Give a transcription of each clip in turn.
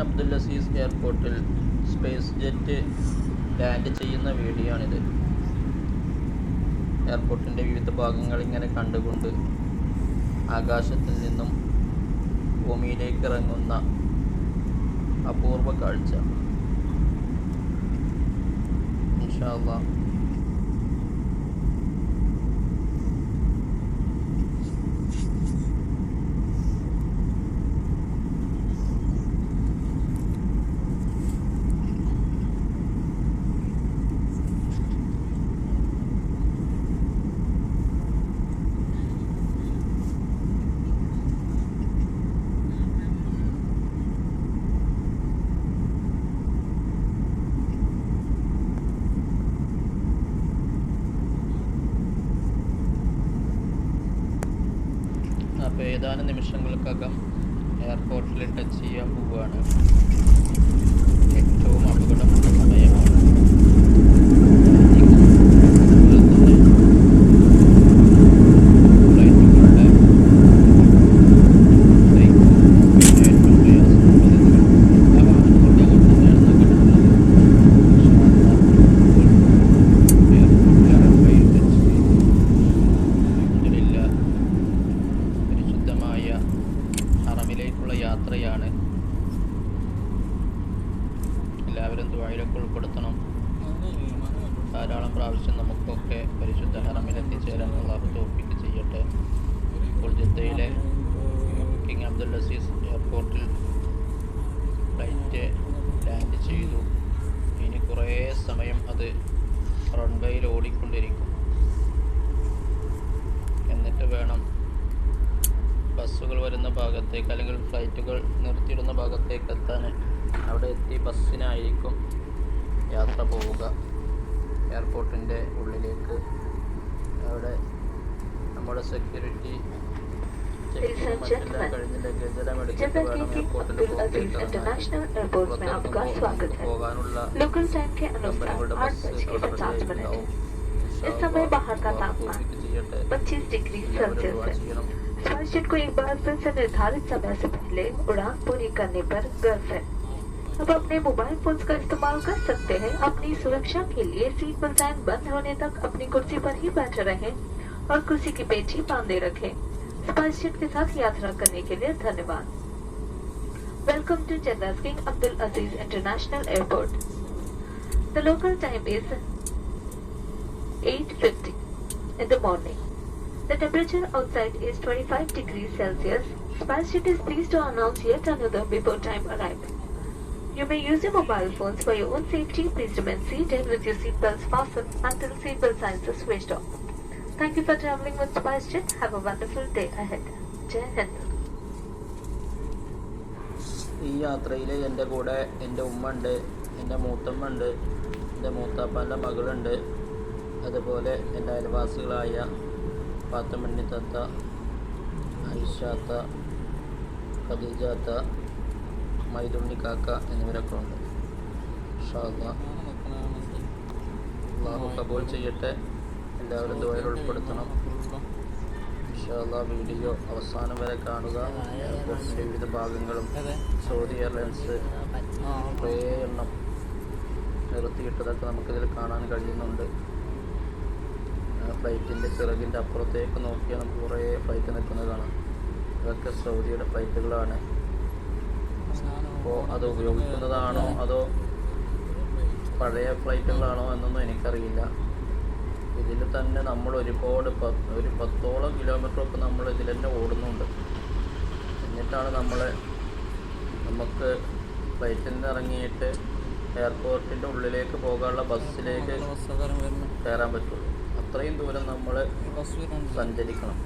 King Abdul Aziz എയർപോർട്ടിൽ space jet land ചെയ്യുന്ന video ആണിത് എയർപോർട്ടിന്റെ വിവിധ ഭാഗങ്ങൾ ഇങ്ങനെ കണ്ടുകൊണ്ട് ആകാശത്തിൽ നിന്നും ഭൂമിയിലേക്ക് ഇറങ്ങുന്ന അപൂർവ കാഴ്ച. ഇൻഷാ അപ്പോൾ ഏതാനും നിമിഷങ്ങൾക്കകം എയർപോർട്ടിൽ ടച്ച് ചെയ്യാൻ പോവുകയാണ് ഏറ്റവും അപകടമുള്ള സമയമാണ് ഫ്ലൈറ്റുകളുടെ ഏറ്റവും പ്രയാസമുള്ളത് എല്ലാ വാഹനങ്ങളുടെ അങ്ങോട്ട് തന്നെയാണ് കണ്ടിട്ടുള്ളത് എയർപോർട്ടിൽ ടച്ച് ചെയ്തു അൽഹംദുലില്ലാ പരിശുദ്ധമായ ഹറമിലേക്കുള്ള യാത്രയാണ്. എല്ലാവരും ദ്വായിലൊക്കെ ഉൾപ്പെടുത്തണം. ധാരാളം പ്രാവശ്യം നമുക്കൊക്കെ പരിശുദ്ധ ഹറമിൽ എത്തിച്ചേരാൻ അള്ളാഹു തോപ്പിക്ക് ചെയ്യട്ടെ. ഇപ്പോൾ ജിദ്ദയിലെ കിങ് അബ്ദുൽ അസീസ് എയർപോർട്ടിൽ ഫ്ലൈറ്റ് ലാൻഡ് ചെയ്തു. ഇനി കുറേ സമയം അത് റൺവേയിൽ ഓടിക്കൊണ്ടിരിക്കും. വരുന്ന ഭാഗത്തേക്ക് അല്ലെങ്കിൽ ഫ്ലൈറ്റുകൾ നിർത്തിയിടുന്ന ഭാഗത്തേക്ക് എത്താൻ അവിടെ എത്തി ബസ്സിനായിരിക്കും യാത്ര പോവുക എയർപോർട്ടിൻ്റെ ഉള്ളിലേക്ക് അവിടെ നമ്മുടെ സെക്യൂരിറ്റി Ladies and gentlemen, കഴിഞ്ഞ ലഗേജെല്ലാം എടുത്തിട്ട് जैसा വേണം कि എയർപോർട്ടിൻ്റെ अब्दुल अजीज പുറത്തേക്ക് इंटरनेशनल एयरपोर्ट में आपका स्वागत है പോകാനുള്ള लोकल टाइम के अनुसार നമ്പറുകളുടെ आठ ബസ് बज के അവിടെ पचास ready मिनट ആയിട്ടുണ്ടാവും. इस समय बाहर का അള്ളാഹു तापमान തൗഫീഖ് ചെയ്യട്ടെ पच्चीस डिग्री എല്ലാവരും सेल्सियस ദുആ है हर्षित को एक बार फिर से निर्धारित समय से पहले उड़ान पूरी करने पर गर्व है अब अपने मोबाइल फ़ोन का इस्तेमाल कर सकते हैं अपनी सुरक्षा के लिए सीट बल्टैन बंद होने तक अपनी कुर्सी पर ही बैठे रहे और कुर्सी की पेटी बांधे रखे स्पाइसजेट के साथ यात्रा करने के लिए धन्यवाद welcome to Jeddah King Abdul Aziz International Airport. The local time is 8:50 in the morning. The temperature outside is 25 degrees Celsius. SpiceJet is pleased to announce yet another before time arrival. You may use your mobile phones for your own safety. Please remain seated with your seatbelts fastened until seatbelt signs are switched off. Thank you for traveling with SpiceJet. Have a wonderful day ahead. Jai Hind. ഈ യാത്രയിൽ എൻ്റെ കൂടെ എൻ്റെ ഉമ്മ ഉണ്ട് എൻ്റെ മൂത്തമ്മ ഉണ്ട് എൻ്റെ മൂത്താപ്പാൻ്റെ മകളുണ്ട് അതുപോലെ എൻ്റെ അയൽവാസികളായ പാത്തമണ്ണിത്തത്ത ഐഷാത്ത ഖദീജാത്ത മൈതുണ്ണി കാക്ക എന്നിവരൊക്കെ ഉണ്ട്. അള്ളാഹു കബൂൽ ചെയ്യട്ടെ. എല്ലാവരും ദുബായിൽ ഉൾപ്പെടുത്തണം. വീഡിയോ അവസാനം വരെ കാണുക. എയർപോർട്ടിന്റെ വിവിധ ഭാഗങ്ങളും സൗദി എയർലൈൻസ് കുറേ എണ്ണം നിർത്തിയിട്ടതൊക്കെ നമുക്കിതിൽ കാണാൻ കഴിയുന്നുണ്ട്. ഫ്ലൈറ്റിന്റെ ചിറകിന്റെ അപ്പുറത്തേക്ക് നോക്കിയാൽ നമുക്ക് കുറേ ഫ്ലൈറ്റ് നിൽക്കുന്നത് കാണാം ഇതൊക്കെ സൗദിയുടെ ഫ്ലൈറ്റുകളാണ്. അപ്പോൾ അത് ഉപയോഗിക്കുന്നതാണോ അതോ പഴയ ഫ്ലൈറ്റുകളാണോ എന്നൊന്നും എനിക്കറിയില്ല. ഇതിൽ തന്നെ നമ്മൾ ഒരുപാട് ഒരു പത്തോളം കിലോമീറ്ററൊക്കെ നമ്മൾ ഇതിൽ തന്നെ ഓടുന്നുണ്ട്. എന്നിട്ടാണ് നമ്മൾ നമുക്ക് ഫ്ലൈറ്റിൽ നിന്ന് ഇറങ്ങിയിട്ട് എയർപോർട്ടിന്റെ ഉള്ളിലേക്ക് പോകാനുള്ള ബസ്സിലേക്ക് കയറാൻ പറ്റുള്ളൂ. അത്രയും ദൂരം നമ്മൾ സഞ്ചരിക്കണം.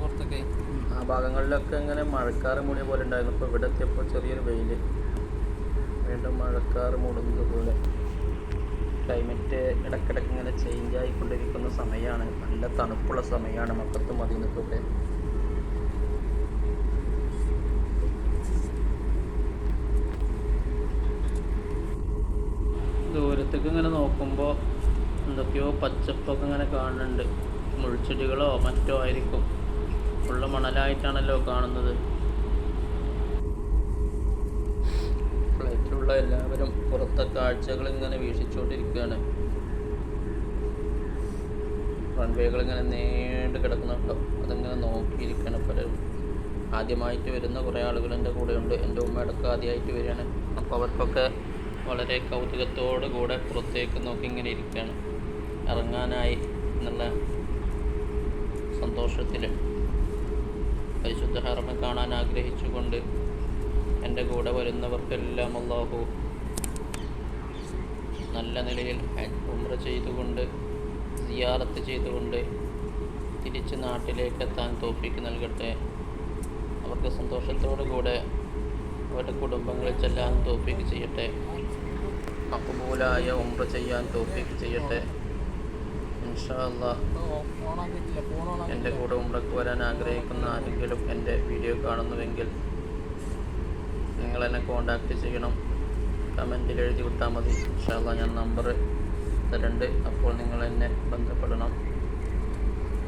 പുറത്തൊക്കെ ആ ഭാഗങ്ങളിലൊക്കെ ഇങ്ങനെ മഴക്കാറ് മൂടിയ പോലെ ഉണ്ടായിരുന്നു. ഇപ്പോൾ ഇവിടെ എത്തിയപ്പോൾ ചെറിയൊരു വെയിൽ വീണ്ടും മഴക്കാറ് മൂടുന്നത് പോലെ. ക്ലൈമറ്റ് ഇടക്കിടക്ക് ഇങ്ങനെ ചേഞ്ച് ആയിക്കൊണ്ടിരിക്കുന്ന സമയമാണ് നല്ല തണുപ്പുള്ള സമയമാണ് മക്കത്തും മദീനത്തൊക്കെ ദൂരത്തേക്ക് ഇങ്ങനെ നോക്കുമ്പോൾ എന്തൊക്കെയോ പച്ചപ്പൊക്കെ ഇങ്ങനെ കാണുന്നുണ്ട്. മുൾച്ചെടികളോ മറ്റോ ആയിരിക്കും. ഫുള്ള് മണലായിട്ടാണല്ലോ കാണുന്നത്. ഫ്ലൈറ്റിലുള്ള എല്ലാവരും പുറത്തെ കാഴ്ചകൾ ഇങ്ങനെ വീക്ഷിച്ചുകൊണ്ടിരിക്കുകയാണ്. റൺവേകൾ ഇങ്ങനെ നീണ്ടു കിടക്കുന്നുണ്ടോ. അതിങ്ങനെ നോക്കിയിരിക്കുകയാണ് പലരും. ആദ്യമായിട്ട് വരുന്ന കുറേ ആളുകൾ എന്റെ കൂടെയുണ്ട്. എന്റെ ഉമ്മയടക്കം ആദ്യമായിട്ട് വരികയാണ്. അപ്പോൾ അവർക്കൊക്കെ വളരെ കൗതുകത്തോടു കൂടെ പുറത്തേക്ക് നോക്കി ഇങ്ങനെ ഇരിക്കുകയാണ്. ഇറങ്ങാനായി എന്നുള്ള സന്തോഷത്തിൽ പരിശുദ്ധ ഹറമ കാണാൻ ആഗ്രഹിച്ചുകൊണ്ട് എന്റെ കൂടെ വരുന്നവർക്കെല്ലാം അള്ളാഹു നല്ല നിലയിൽ ഉമ്ര ചെയ്തുകൊണ്ട് സിയാറത്ത് ചെയ്തുകൊണ്ട് തിരിച്ച് നാട്ടിലേക്ക് എത്താൻ തോഫിക്ക് നൽകട്ടെ. അവർക്ക് സന്തോഷത്തോടു കൂടെ അവരുടെ കുടുംബങ്ങളിൽ ചെല്ലാൻ തോഫിക്ക് ചെയ്യട്ടെ. മക്കബൂലായ ഉമ്ര ചെയ്യാൻ തോഫിക്ക് ചെയ്യട്ടെ. എന്റെ കൂടെ ഉമ്രക്ക് വരാൻ ആഗ്രഹിക്കുന്ന ആരെങ്കിലും എന്റെ വീഡിയോ കാണുന്നുവെങ്കിൽ നിങ്ങൾ എന്നെ കോണ്ടാക്ട് ചെയ്യണം. കമന്റിൽ എഴുതി വിട്ടാൽ മതി. ഇൻഷാല്ല ഞാൻ നമ്പർ തരണ്ട് അപ്പോൾ നിങ്ങൾ എന്നെ ബന്ധപ്പെടണം.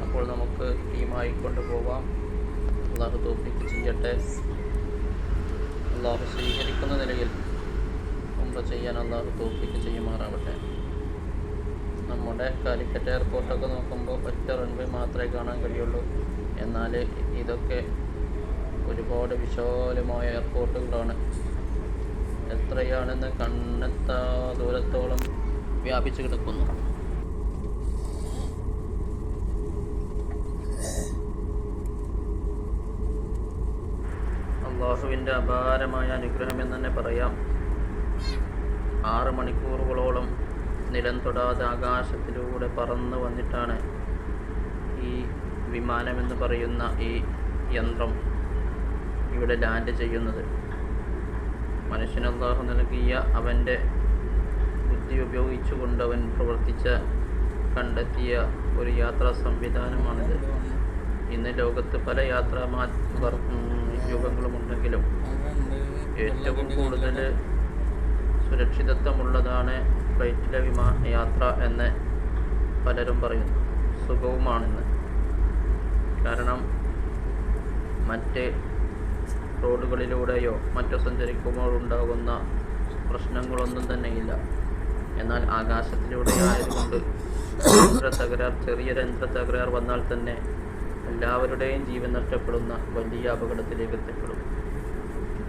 അപ്പോൾ നമുക്ക് ടീമായി കൊണ്ടുപോവാം അള്ളാഹു തോപ്പിക്ക് ചെയ്യട്ടെ. അള്ളാഹു സ്വീകരിക്കുന്ന നിലയിൽ ഉംറ ചെയ്യാൻ അള്ളാഹു തോപ്പിക്ക് ചെയ്യുമാറാവട്ടെ നമ്മുടെ കാലിക്കറ്റ് എയർപോർട്ടൊക്കെ നോക്കുമ്പോൾ ഒറ്റ റൺവേ മാത്രമേ കാണാൻ കഴിയുള്ളൂ. എന്നാൽ ഇതൊക്കെ ഒരുപാട് വിശാലമായ എയർപോർട്ടുകളാണ്. എത്രയാണെന്ന് കണ്ണെത്താ ദൂരത്തോളം വ്യാപിച്ചു കിടക്കുന്നു. അള്ളാഹുവിന്റെ അപാരമായ അനുഗ്രഹം എന്ന് തന്നെ പറയാം. ആറ് മണിക്കൂറുകളോളം നിലം തൊടാതെ ആകാശത്തിലൂടെ പറന്ന് വന്നിട്ടാണ് ഈ വിമാനമെന്ന് പറയുന്ന ഈ യന്ത്രം ഇവിടെ ലാൻഡ് ചെയ്യുന്നത്. മനുഷ്യന് അള്ളാഹു നൽകിയ അവന്റെ ബുദ്ധി ഉപയോഗിച്ചുകൊണ്ട് അവൻ പ്രവർത്തിച്ച കണ്ടെത്തിയ ഒരു യാത്രാ സംവിധാനമാണിത്. ഇന്ന് ലോകത്ത് പല യാത്രാ മാ വർ- ഉം, യുഗങ്ങളുമുണ്ടെങ്കിലും ഏറ്റവും കൂടുതൽ സുരക്ഷിതത്വമുള്ളതാണ് ഫ്ലൈറ്റിലെ വിമാ യാത്ര എന്ന് പലരും പറയുന്നു. സുഖവുമാണെന്ന്. കാരണം മറ്റ് റോഡുകളിലൂടെയോ മറ്റോ സഞ്ചരിക്കുമ്പോൾ ഉണ്ടാകുന്ന പ്രശ്നങ്ങളൊന്നും തന്നെയില്ല. എന്നാൽ ആകാശത്തിലൂടെ ആയതുകൊണ്ട് യന്ത്ര തകരാർ ചെറിയ യന്ത്ര തകരാർ വന്നാൽ തന്നെ എല്ലാവരുടെയും ജീവൻ നഷ്ടപ്പെടുന്ന വലിയ അപകടത്തിലേക്ക് എത്തിപ്പെടും.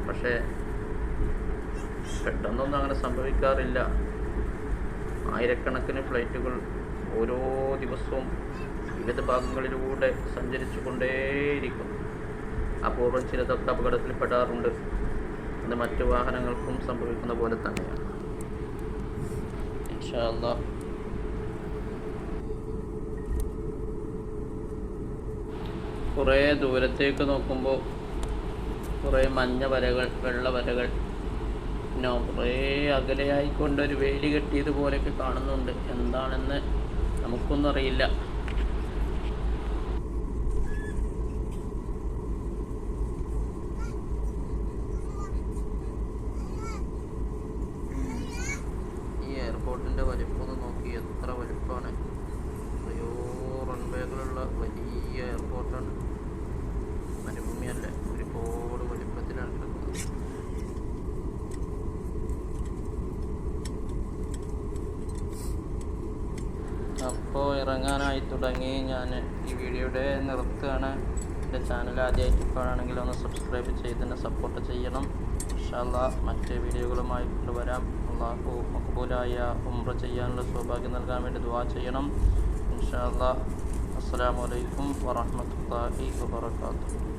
പക്ഷേ പെട്ടെന്നൊന്നും അങ്ങനെ സംഭവിക്കാറില്ല. ആയിരക്കണക്കിന് ഫ്ലൈറ്റുകൾ ഓരോ ദിവസവും വിവിധ ഭാഗങ്ങളിലൂടെ സഞ്ചരിച്ചു കൊണ്ടേയിരിക്കും അപൂർവം ചിലതൊക്കെ അപകടത്തിൽപ്പെടാറുണ്ട് അത് മറ്റു വാഹനങ്ങൾക്കും സംഭവിക്കുന്ന പോലെ തന്നെയാണ്. കുറേ ദൂരത്തേക്ക് നോക്കുമ്പോൾ കുറേ മഞ്ഞ വരകൾ വെള്ള വരകൾ പിന്നെ കുറേ അകലെയായിക്കൊണ്ട് ഒരു വേലി കെട്ടിയതുപോലെയൊക്കെ കാണുന്നുണ്ട്. എന്താണെന്ന് നമുക്കൊന്നും അറിയില്ല ഈ എയർപോർട്ടിന്റെ വലിപ്പം ഒന്ന് നോക്കി എത്ര വലിപ്പമാണ് എത്രയോ റൺവേകളുള്ള വലിയ എയർപോർട്ടാണ് മരുഭൂമിയല്ല ഒരുപാട് വലിപ്പത്തിലാണ് കിടക്കുന്നത് അപ്പോൾ ഇറങ്ങാനായി തുടങ്ങി. ഞാൻ ഈ വീഡിയോയുടെ നിർത്തുകയാണ്. എന്റെ ചാനൽ ആദ്യമായിട്ട് ഇപ്പോഴാണെങ്കിൽ ഒന്ന് സബ്സ്ക്രൈബ് ചെയ്ത് തന്നെ സപ്പോർട്ട് ചെയ്യണം. ഇൻഷാല്ല മറ്റ് വീഡിയോകളുമായി കൊണ്ടുവരാം. അള്ളാഹു മക്ബൂലായ ഉംറ ചെയ്യാനുള്ള സൗഭാഗ്യം നൽകാൻ വേണ്ടി ദുവാ ചെയ്യണം. ഇൻഷാല്ല അസ്സാം വലൈക്കും വറഹമത്തല്ലാഹി വാബർക്കാത്തു